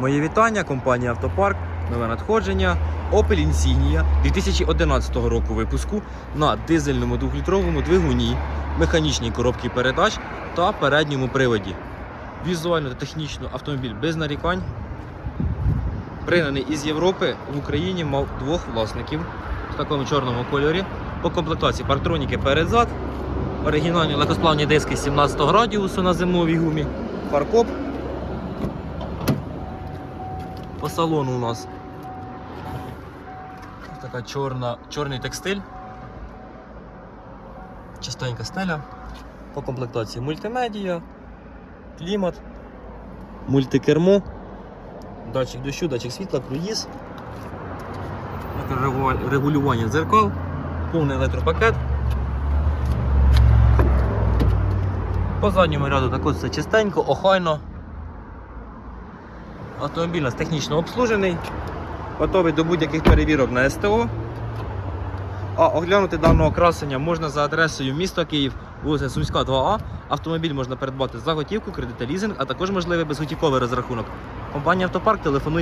Мої вітання, компанія Автопарк, нове надходження. Opel Insignia 2011 року випуску на дизельному 2-літровому двигуні, механічній коробці передач та передньому приводі. Візуально та технічно автомобіль без нарікань. Пригнаний із Європи в Україні мав двох власників в такому чорному кольорі. По комплектації парктроніки перед-зад, оригінальні легкосплавні диски 17 радіусу на зимовій гумі, фаркоп. По салону у нас така чорна, чорний текстиль. Чистенька стеля. По комплектації мультимедія, клімат, мультикермо, датчик дощу, датчик світла, круїз, регу- регулювання дзеркал, повний електропакет. По задньому ряду також все чистенько, охайно. Автомобіль у нас технічно обслужений, готовий до будь-яких перевірок на СТО. А оглянути даного красення можна за адресою міста Київ, вулиця Сумська, 2А. Автомобіль можна придбати за готівку, кредит та лізинг, а також можливий безготівковий розрахунок. Компанія Автопарк телефонує